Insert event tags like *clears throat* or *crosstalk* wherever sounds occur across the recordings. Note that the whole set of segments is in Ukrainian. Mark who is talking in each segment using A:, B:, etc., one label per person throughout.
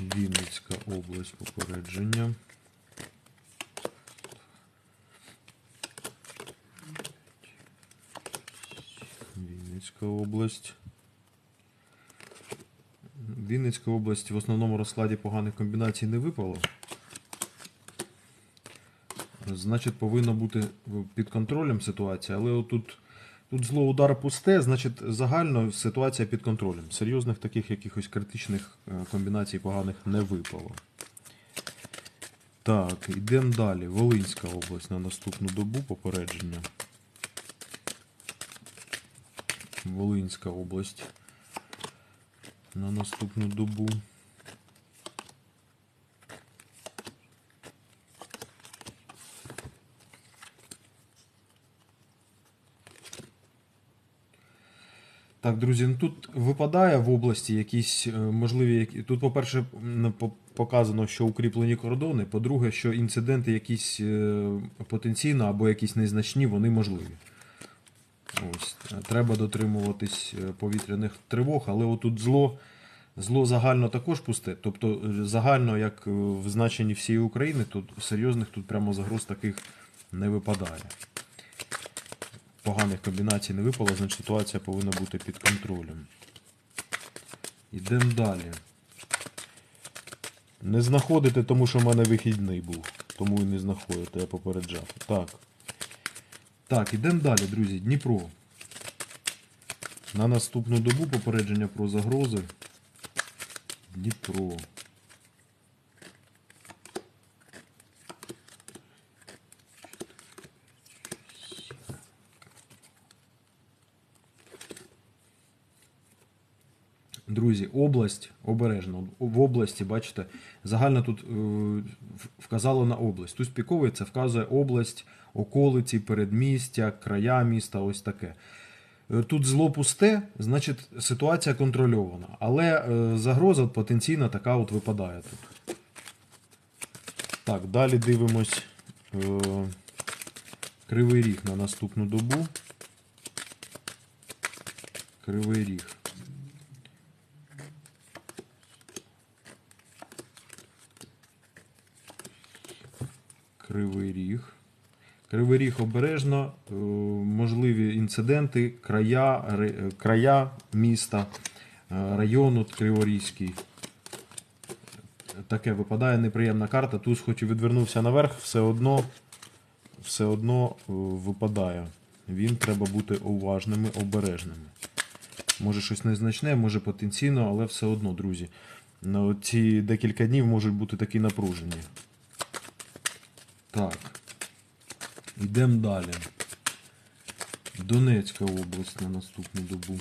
A: Вінницька область попередження. Вінницька область. Вінницька область в основному розкладі поганих комбінацій не випало. Значить, повинна бути під контролем ситуація, але отут тут зло удар пусте, значить загально ситуація під контролем. Серйозних таких якихось критичних е, комбінацій поганих не випало. Так, йдемо далі. Волинська область на наступну добу попередження. Волинська область на наступну добу. Так, друзі, ну тут випадає в області якісь е, можливі. Тут, по-перше, показано, що укріплені кордони. По-друге, що інциденти якісь е, потенційно або якісь незначні, вони можливі. Ось, е, треба дотримуватись повітряних тривог, але отут зло, зло загально також пусте. Тобто загально, як в значенні всієї України, тут серйозних тут прямо загроз таких не випадає. Поганих комбінацій не випало, значить ситуація повинна бути під контролем. Йдемо далі. Не знаходите, тому що в мене вихідний був. Тому і не знаходите, я попереджав. Так. Так, ідемо далі, друзі. Дніпро. На наступну добу попередження про загрози. Дніпро. Друзі, область обережно. В області, бачите, загально тут е, вказало на область. Тут піковий це вказує область, околиці, передмістя, края міста, ось таке. Е, Тут зло пусте, значить ситуація контрольована. Але е, загроза потенційна така от випадає тут. Так, далі дивимось Кривий Ріг на наступну добу. Кривий Ріг. Кривий Ріг. Кривий Ріг обережно, е, можливі інциденти, края, е, края міста, е, району Криворізький. Таке випадає неприємна карта. Туз хоч і відвернувся наверх, все одно, все одно випадає. Він треба бути уважними, обережними. Може щось незначне, може потенційно, але все одно, друзі. Ці декілька днів можуть бути такі напружені. Так. Йдемо далі. Донецька область на наступну добу.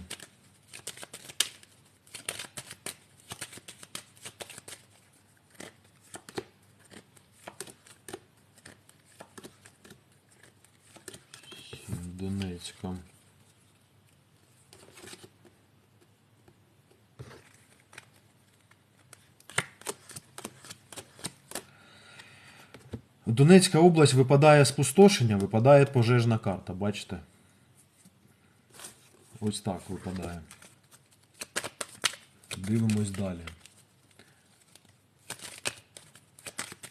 A: Донецька. Донецька область випадає спустошення, випадає пожежна карта, бачите? Ось так випадає. Дивимось далі.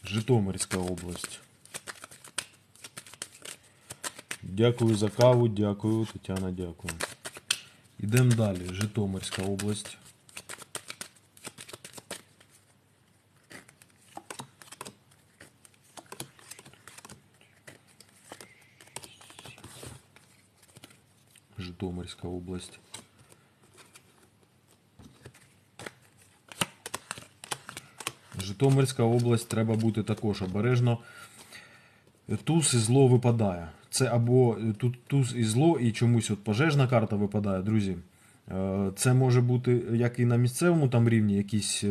A: Житомирська область. Дякую за каву, дякую, Тетяна, дякую. Ідемо далі. Житомирська область. Житомирська область. Житомирська область треба бути також обережно. Туз і зло випадає. Це або тут туз і зло, і чомусь от пожежна карта випадає, друзі. Е, Це може бути як і на місцевому там рівні якісь е,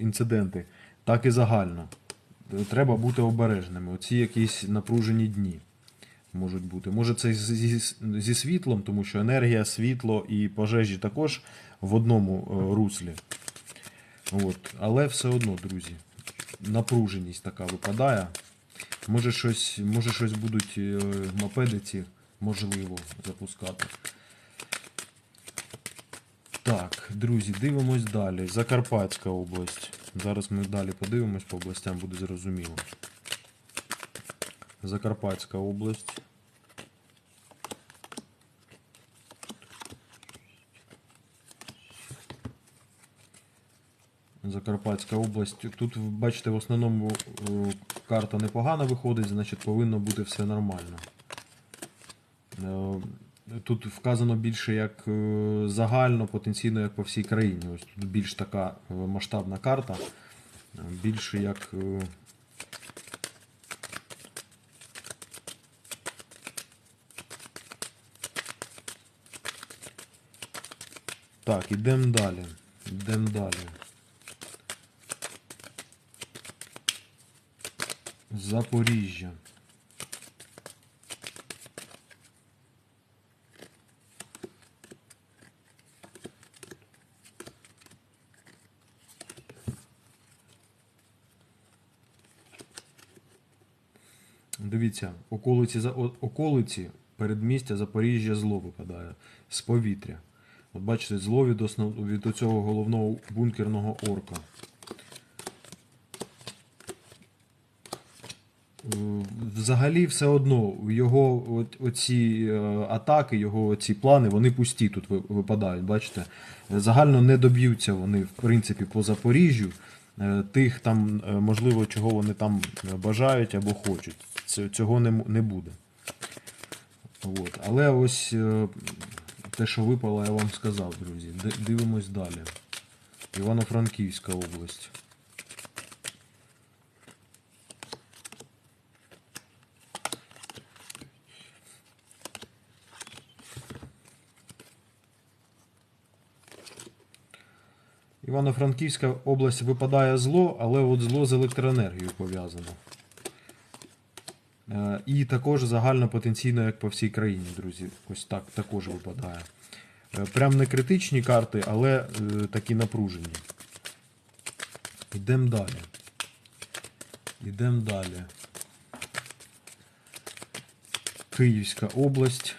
A: інциденти, так і загально. Е, Треба бути обережними. Оці якісь напружені дні можуть бути. Може, це зі, зі- світлом, тому що енергія, світло і пожежі також в одному е, руслі. От. Але все одно, друзі, напруженість така випадає. Може щось, може щось будуть е, мопеди можливо, запускати. Так, друзі, дивимось далі. Закарпатська область. Зараз ми далі подивимось по областям, буде зрозуміло. Закарпатська область. Закарпатська область. Тут, бачите, в основному е, карта непогана виходить, значить повинно бути все нормально. Е, Тут вказано більше як е, загально, потенційно як по всій країні. Ось тут більш така масштабна карта, більше як. Так, ідемо далі. Ідемо далі. Запоріжжя. Дивіться, околиці, околиці передмістя Запоріжжя зло випадає з повітря. От бачите, зло від, основ... від цього головного бункерного орка. Взагалі все одно його оці е, атаки, його ці плани, вони пусті тут випадають. Бачите, загально не доб'ються вони, в принципі, по Запоріжжю. Е, Тих там, е, можливо, чого вони там бажають або хочуть. Цього не, не буде. От. Але ось те, що випало, я вам сказав, друзі. Дивимось далі. Івано-Франківська область. Івано-Франківська область випадає зло, але от зло з електроенергією пов'язано. Е, І також загально потенційно, як по всій країні, друзі. Ось так також випадає. Е, Прям не критичні карти, але е, такі напружені. Йдемо далі. Йдемо далі. Київська область.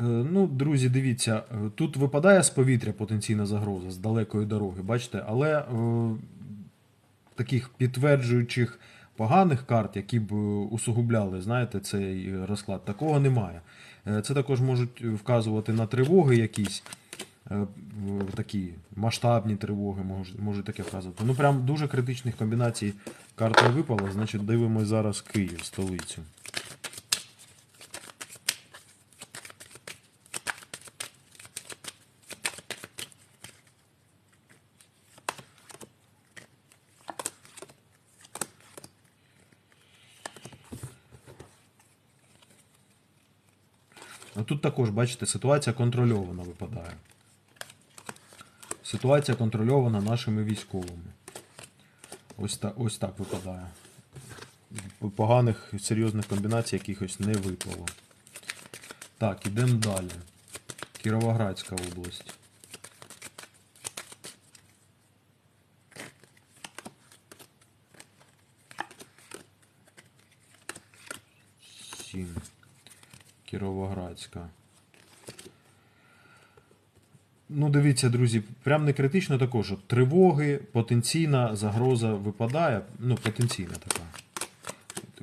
A: Е, Ну, друзі, дивіться, е, тут випадає з повітря потенційна загроза з далекої дороги, бачите, але е, таких підтверджуючих поганих карт, які б е, усугубляли, знаєте, цей розклад, такого немає. Е, Це також можуть вказувати на тривоги якісь. Такі масштабні тривоги можуть, можуть таке вказувати. Ну, прям дуже критичних комбінацій карт не випало, значить дивимось зараз Київ, столицю. Тут також, бачите, ситуація контрольована випадає. Ситуація контрольована нашими військовими. Ось, та, ось так випадає. Поганих серйозних комбінацій якихось не випало. Так, ідемо далі. Кіровоградська область. Кіровоградська. Ну, дивіться, друзі, прям не критично також. От Тривоги, потенційна загроза випадає. Ну, потенційна така.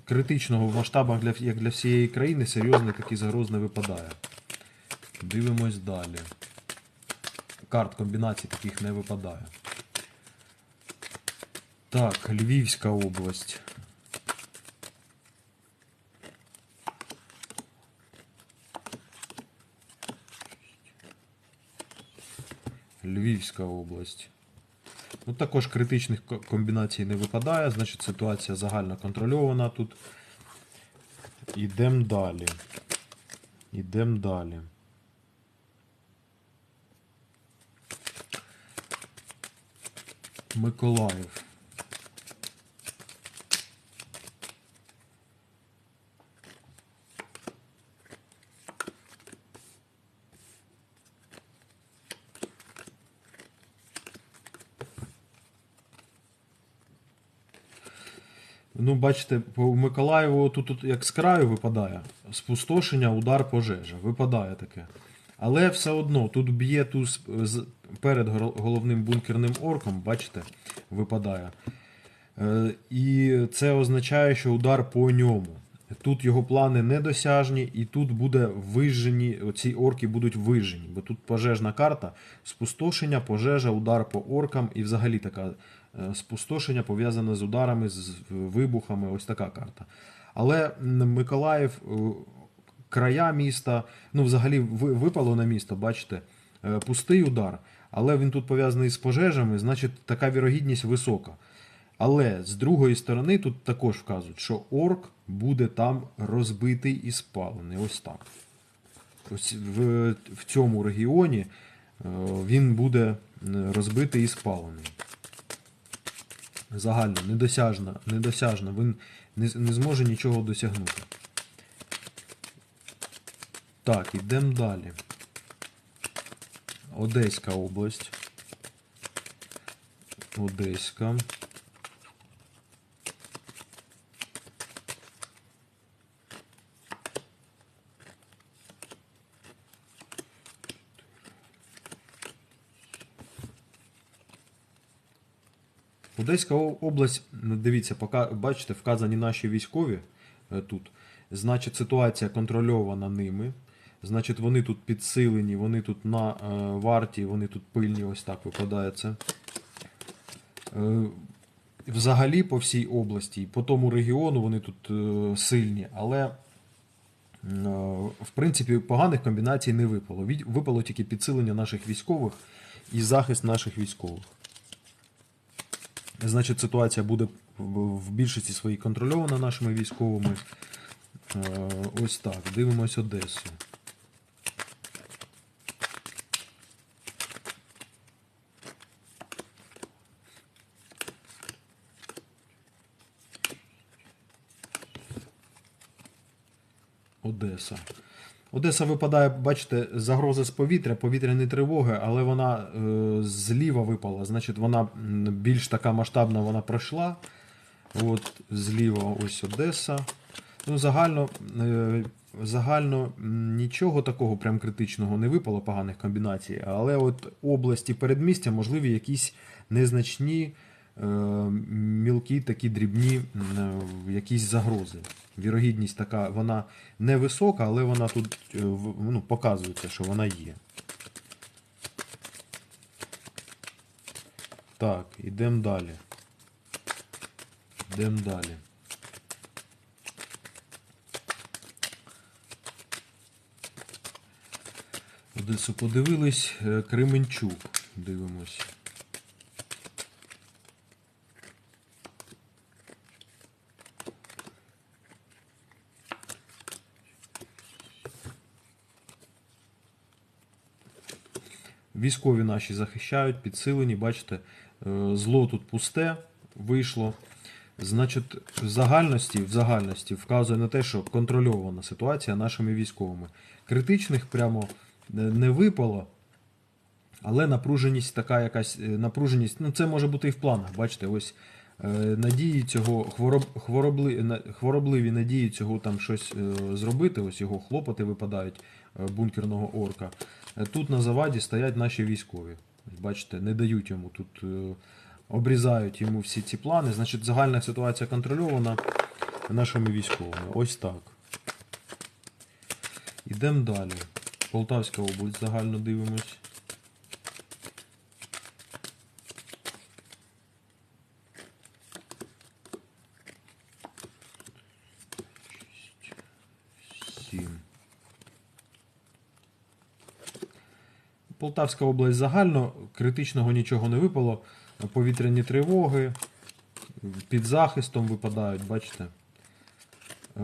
A: Критичного в масштабах для, як для всієї країни серйозно такий загроз не випадає. Дивимось далі. Карт комбінацій таких не випадає. Так, Львівська область. Львівська область. Ну, також критичних комбінацій не випадає, значить ситуація загально контрольована тут. Ідемо далі. Ідемо далі. Миколаїв. Ну, бачите, по Миколаєву тут, тут як з краю випадає. Спустошення, удар, пожежа. Випадає таке. Але все одно тут б'є туз з- перед головним бункерним орком, бачите, випадає. Е, І це означає, що удар по ньому. Тут його плани недосяжні, і тут буде вижжені, оці орки будуть вижжені, бо тут пожежна карта, спустошення, пожежа, удар по оркам і взагалі така спустошення пов'язане з ударами, з вибухами, ось така карта. Але Миколаїв, е, края міста, ну взагалі ви- випало на місто, бачите, е, пустий удар, але він тут пов'язаний з пожежами, значить така вірогідність висока. Але з другої сторони тут також вказують, що орк буде там розбитий і спалений. Ось так. Ось в, в цьому регіоні е, він буде е, розбитий і спалений. Загально, недосяжна, недосяжна, Він не, не зможе нічого досягнути. Так, йдемо далі. Одеська область. Одеська. Одеська область, ну, дивіться, пока, бачите, вказані наші військові е, тут. Значить, ситуація контрольована ними. Значить, вони тут підсилені, вони тут на е, варті, вони тут пильні, ось так випадає це. Е, взагалі по всій області, по тому регіону вони тут сильні, але в принципі поганих комбінацій не випало. Випало тільки підсилення наших військових і захист наших військових. Значить, ситуація буде в більшості своїй контрольована нашими військовими. Е, Ось так. Дивимось Одесу. Одеса. Одеса випадає, бачите, загроза з повітря, повітряні тривоги, але вона е, зліва випала. Значить, вона більш така масштабна вона пройшла. От зліва ось Одеса. Ну, загально, е, загально нічого такого прям критичного не випало, поганих комбінацій. Але от області передмістя, можливі якісь незначні, е, мілкі, такі дрібні е, якісь загрози. Вірогідність така, вона невисока, але вона тут е, ну, показується, що вона є. Так, ідемо далі. Йдемо далі. Одесу подивились, е, Кременчук дивимось. Військові наші захищають, підсилені, бачите, е, зло тут пусте вийшло. Значить, в загальності, в загальності вказує на те, що контрольована ситуація нашими військовими. Критичних прямо е, не випало, але напруженість така якась е, напруженість. Ну, це може бути і в планах. Бачите, ось надії цього хвороб, хворобли, хворобливі надії цього там щось е, зробити. Ось його хлопоти випадають е, бункерного орка. Е, Тут на заваді стоять наші військові. Бачите, не дають йому тут. е, Обрізають йому всі ці плани. Значить, загальна ситуація контрольована нашими військовими. Ось так. Ідемо далі. Полтавська область загально дивимось. Полтавська область загально, критичного нічого не випало. Повітряні тривоги під захистом випадають, бачите. Е,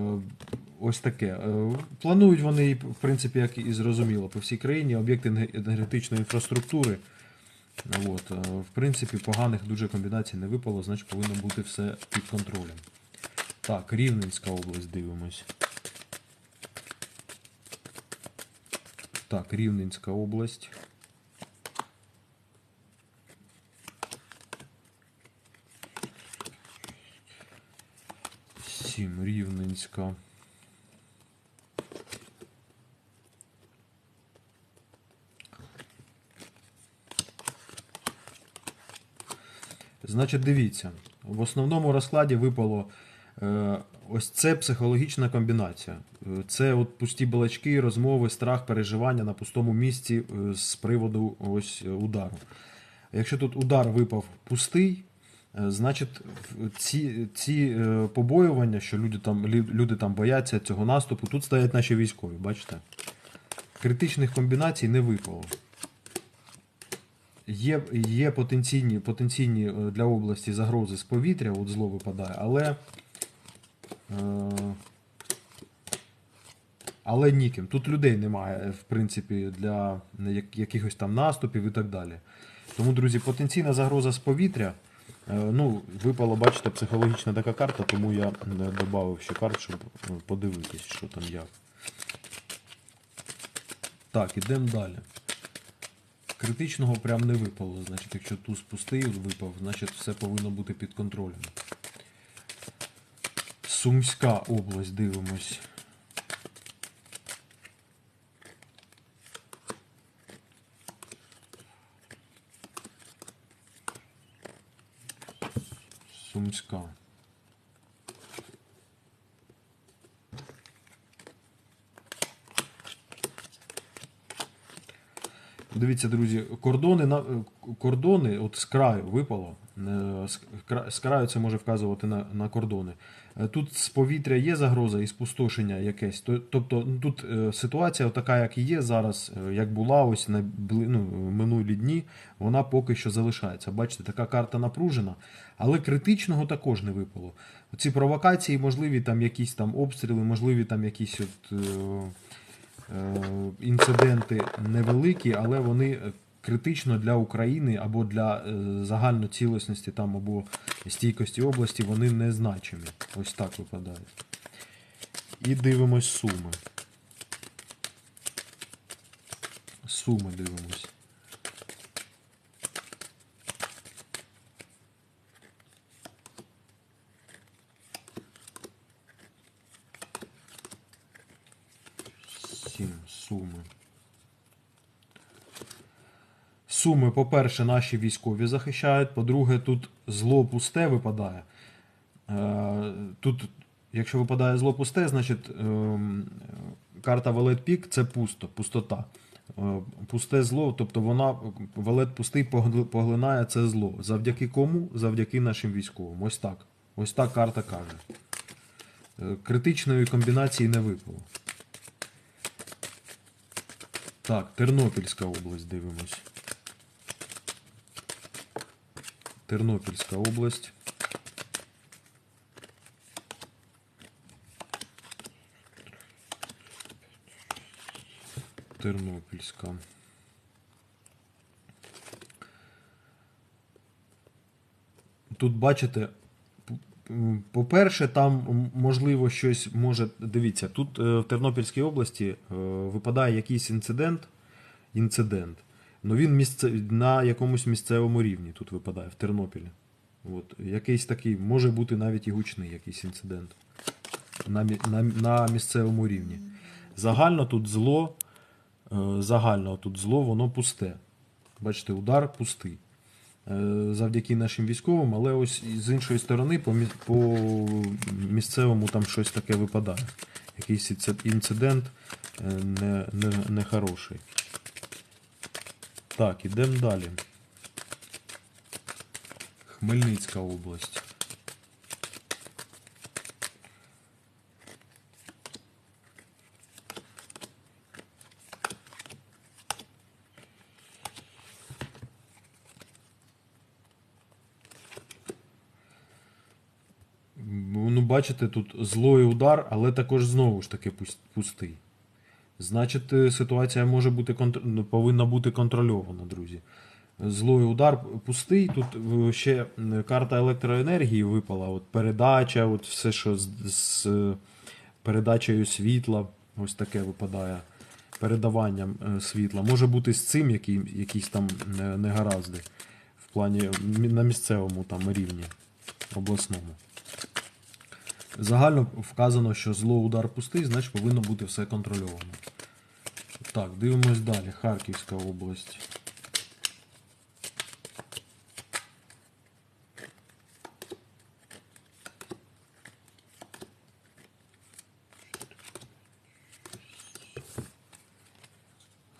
A: Ось таке. Е, Планують вони, в принципі, як і зрозуміло, по всій країні об'єкти енергетичної інфраструктури. От, е, в принципі, поганих дуже комбінацій не випало, значить повинно бути все під контролем. Так, Рівненська область дивимось. Так, Рівненська область. 7. Рівненська. Значить, дивіться, в основному розкладі випало е, ось це психологічна комбінація. Е, Це от пусті балачки, розмови, страх, переживання на пустому місці е, з приводу ось е, удару. Якщо тут удар випав пустий, значить ці, ці е, побоювання, що люди там, люди там бояться цього наступу, тут стоять наші військові, бачите? Критичних комбінацій не випало. Є, є потенційні, потенційні е, для області загрози з повітря, от зло випадає, але. Е, але ніким. Тут людей немає, е, в принципі, для якихось там наступів і так далі. Тому, друзі, потенційна загроза з повітря. Е, Ну, випала, бачите, психологічна така карта, тому я додав ще карт, щоб е, подивитись, що там як. Так, ідемо далі. Критичного прям не випало. Значить, якщо туз пустий випав, значить все повинно бути під контролем. Сумська область дивимось. Сумська. Дивіться, друзі, кордони е, кордони, от з краю випало. Е, З краю це може вказувати на, на кордони. Е, Тут з повітря є загроза і спустошення якесь. Тобто ну, тут е, ситуація така, як і є зараз, як була ось на ну, минулі дні, вона поки що залишається. Бачите, така карта напружена, але критичного також не випало. Ці провокації, можливі там якісь там обстріли, можливі там якісь от. е, Е, інциденти невеликі, але вони критично для України або для е, загальної цілісності там або стійкості області вони незначимі. Ось так випадають. І дивимось суми. Суми дивимось. Сім суми. Суми, по-перше, наші військові захищають. По-друге, тут зло пусте випадає. Е, Тут, якщо випадає зло пусте, значить ем, карта Валет Пік це пусто, пустота. Е, Пусте зло, тобто вона валет пустий поглинає це зло. Завдяки кому? Завдяки нашим військовим. Ось так. Ось так карта каже. Е, Критичної комбінації не випало. Так, Тернопільська область дивимось. Тернопільська область. Тернопільська. Тут бачите, по-перше, там можливо щось може. Дивіться, тут е, в Тернопільській області е, випадає якийсь інцидент. Інцидент. Ну він місце, на якомусь місцевому рівні тут випадає, в Тернопілі. От, якийсь такий, може бути навіть і гучний якийсь інцидент на, на, на місцевому рівні. Загально тут зло, е, загально тут зло, воно пусте. Бачите, удар пустий. Е, Завдяки нашим військовим, але ось з іншої сторони по, по місцевому там щось таке випадає. Якийсь інцидент е, не, не, нехороший. Так, ідемо далі. Хмельницька область. Ну, бачите, тут злой удар, але також знову ж таки пустий. Значить, е, ситуація може бути ну, повинна бути контрольована, друзі. Злой удар пустий. Тут е, ще карта електроенергії випала. От передача, от все, що з, з е, передачею світла, ось таке випадає. Передаванням світла. Може бути з цим які, якісь там негаразди в плані на місцевому там рівні обласному. Загально вказано, що зло удар пустий, значить повинно бути все контрольовано. Так, дивимось далі. Харківська область.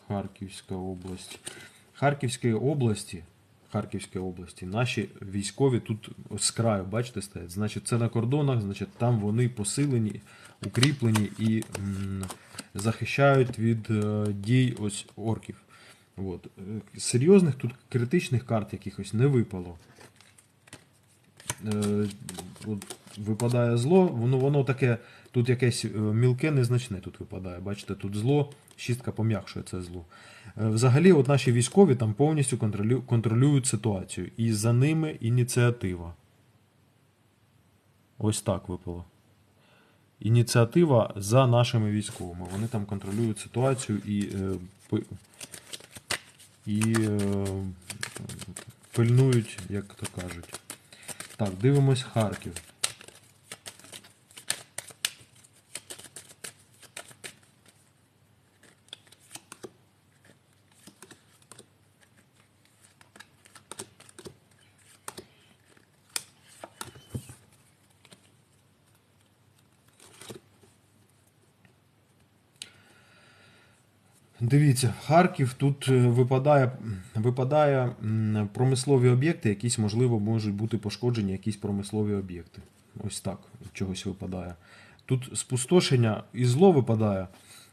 A: Харківська область. Харківської області. Харківської області. Наші військові тут з краю, бачите, стоять. Значить, це на кордонах, значить, там вони посилені, укріплені і м, захищають від е, дій ось орків. От. Е, Серйозних тут критичних карт якихось не випало. Е, от випадає зло, воно, воно таке, тут якесь мілке, незначне тут випадає. Бачите, тут зло, шістка пом'якшує це зло. Взагалі, от наші військові там повністю контролю, контролюють ситуацію. І за ними ініціатива. Ось так випало. Ініціатива за нашими військовими. Вони там контролюють ситуацію і, е, і е, пильнують, як то кажуть. Так, дивимось Харків. Дивіться, Харків тут е, випадає, випадає промислові об'єкти, якісь, можливо, можуть бути пошкоджені якісь промислові об'єкти. Ось так чогось випадає. Тут спустошення і зло випадає.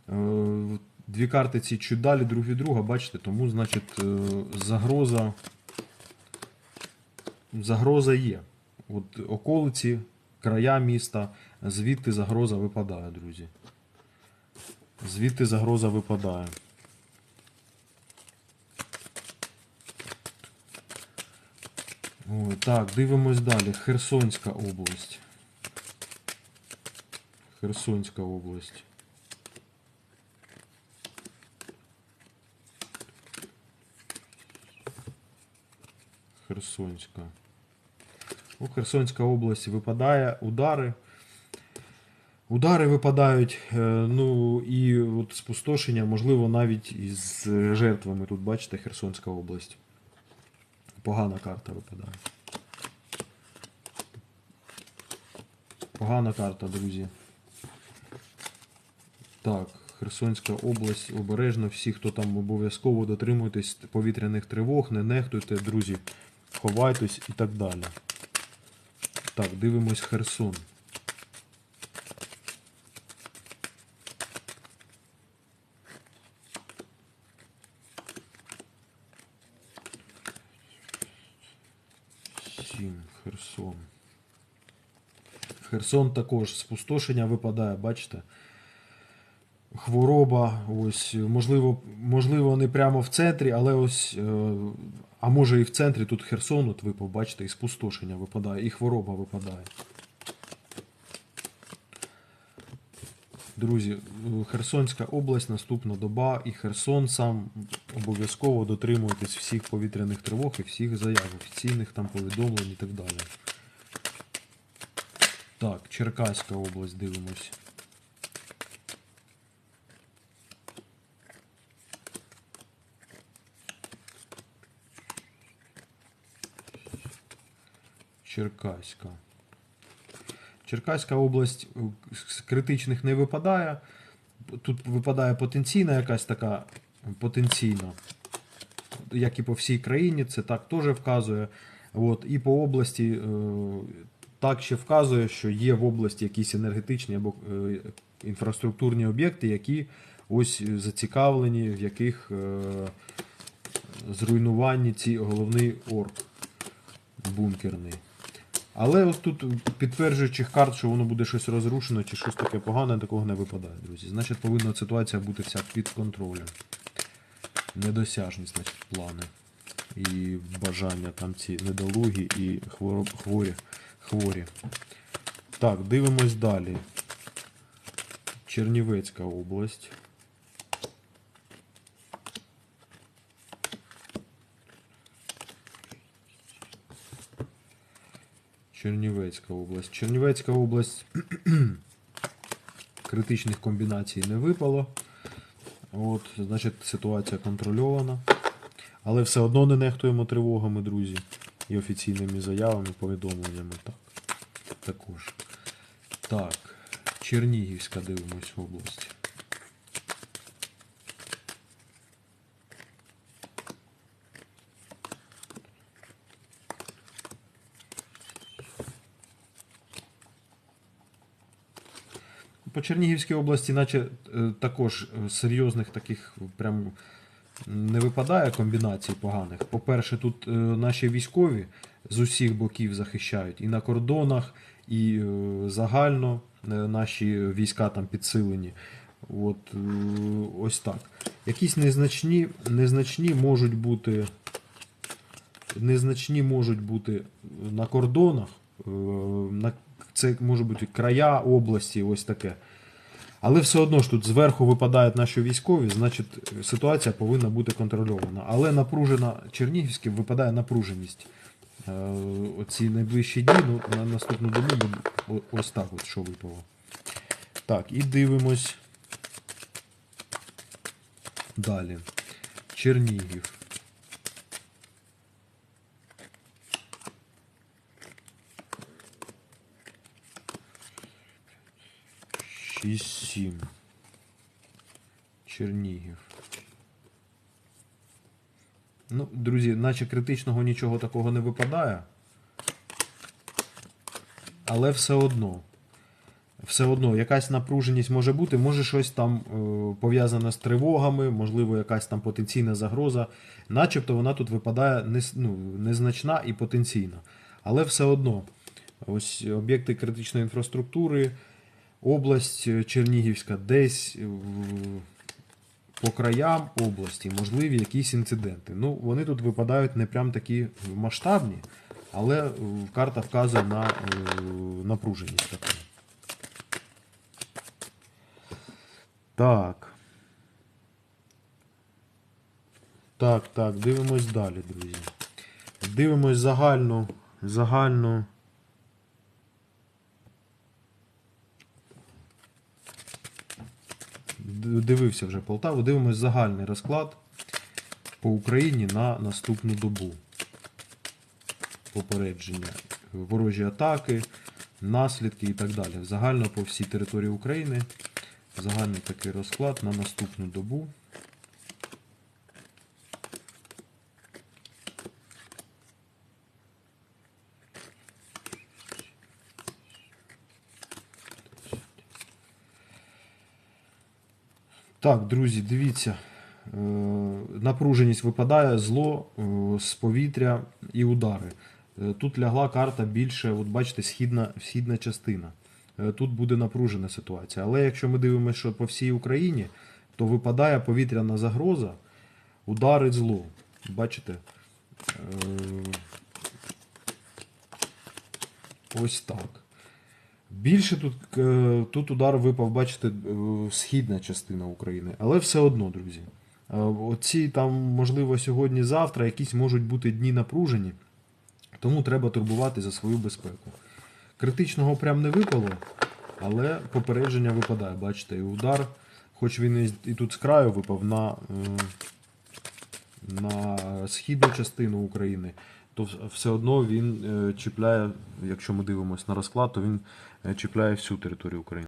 A: Е, Дві карти ці чуть далі друг від друга, бачите, тому, значить, е, загроза, загроза є. От околиці, края міста, звідти загроза випадає, друзі. Звідти загроза випадає. Ой, так, дивимось далі. Херсонська область. Херсонська область. Херсонська. У Херсонська область випадає удари. Удари випадають, е, ну і от спустошення, можливо, навіть із жертвами. Тут бачите, Херсонська область. Погана карта випадає. Погана карта, друзі. Так, Херсонська область, обережно, всі, хто там обов'язково дотримуйтесь повітряних тривог, не нехтуйте, друзі, ховайтесь і так далі. Так, дивимось Херсон. Сім, Херсон. Херсон також спустошення випадає, бачите? Хвороба, ось, можливо, можливо, не прямо в центрі, але ось, е, а може і в центрі тут Херсон, от ви побачите, і спустошення випадає, і хвороба випадає. Друзі, Херсонська область, наступна доба, і Херсон сам обов'язково дотримуйтесь всіх повітряних тривог і всіх заяв, офіційних там повідомлень і так далі. Так, Черкаська область дивимось. Черкаська. Черкаська область е, з критичних не випадає. Тут випадає потенційна якась така потенційна, як і по всій країні, це так теж вказує. От, і по області е, так ще вказує, що є в області якісь енергетичні або е, інфраструктурні об'єкти, які ось зацікавлені, в яких е, зруйнуванні ці головний орк бункерний. Але ось тут підтверджуючих карт, що воно буде щось розрушено чи щось таке погане, такого не випадає, друзі. Значить, повинна ситуація бути вся під контролем. Недосяжність, значить, плани. І бажання там ці недолугі і хворі, хворі. Так, дивимось далі. Чернівецька область. Чернівецька область. Чернівецька область *clears throat* критичних комбінацій не випало. От, значить, ситуація контрольована. Але все одно не нехтуємо тривогами, друзі. І офіційними заявами, повідомленнями. Так. Також. Так. Чернігівська дивимось область. По Чернігівській області, наче е, також е, серйозних таких прям не випадає комбінацій поганих. По-перше, тут е, наші військові з усіх боків захищають і на кордонах, і е, загально е, наші війська там підсилені. От ось так. Якісь незначні, незначні можуть бути. Незначні можуть бути на кордонах. це можуть бути края області, ось таке. Але все одно ж тут зверху випадають наші військові, значить ситуація повинна бути контрольована. Але напружена Чернігівським випадає напруженість. Е, Оці найближчі дні, ну, на наступну добу ось так, от, що випало. Так, і дивимось. Далі. Чернігів. Шість сім. Чернігів. Ну, друзі, наче критичного нічого такого не випадає. Але все одно. Все одно, якась напруженість може бути, може щось там е, пов'язане з тривогами, можливо, якась там потенційна загроза. Начебто вона тут випадає не, ну, незначна і потенційна. Але все одно, ось об'єкти критичної інфраструктури, область е, Чернігівська, десь е, по краям області можливі якісь інциденти. Ну, вони тут випадають не прям такі масштабні, але е, карта вказує на напруженість таку. Так. Так, так, дивимось далі, друзі. Дивимось загальну, загальну. Дивився вже Полтаву. Дивимось загальний розклад по Україні на наступну добу. Попередження, ворожі атаки, наслідки і так далі. Загально по всій території України. Загальний такий розклад на наступну добу. Так, друзі, дивіться. Е, Напруженість випадає, зло е, з повітря і удари. Е, Тут лягла карта більше, от бачите, східна, східна частина. Тут буде напружена ситуація. Але якщо ми дивимося, що по всій Україні, то випадає повітряна загроза, удари зло. Бачите? Ось так. Більше тут, е, тут удар випав, бачите, е, східна частина України. Але все одно, друзі. Е, Оці там, можливо, сьогодні-завтра якісь можуть бути дні напружені, тому треба турбувати за свою безпеку. Критичного прям не випало, але попередження випадає. Бачите, і удар, хоч він і- тут з краю випав на, на східну частину України, то все одно він е, чіпляє, якщо ми дивимося на розклад, то він е, чіпляє всю територію України.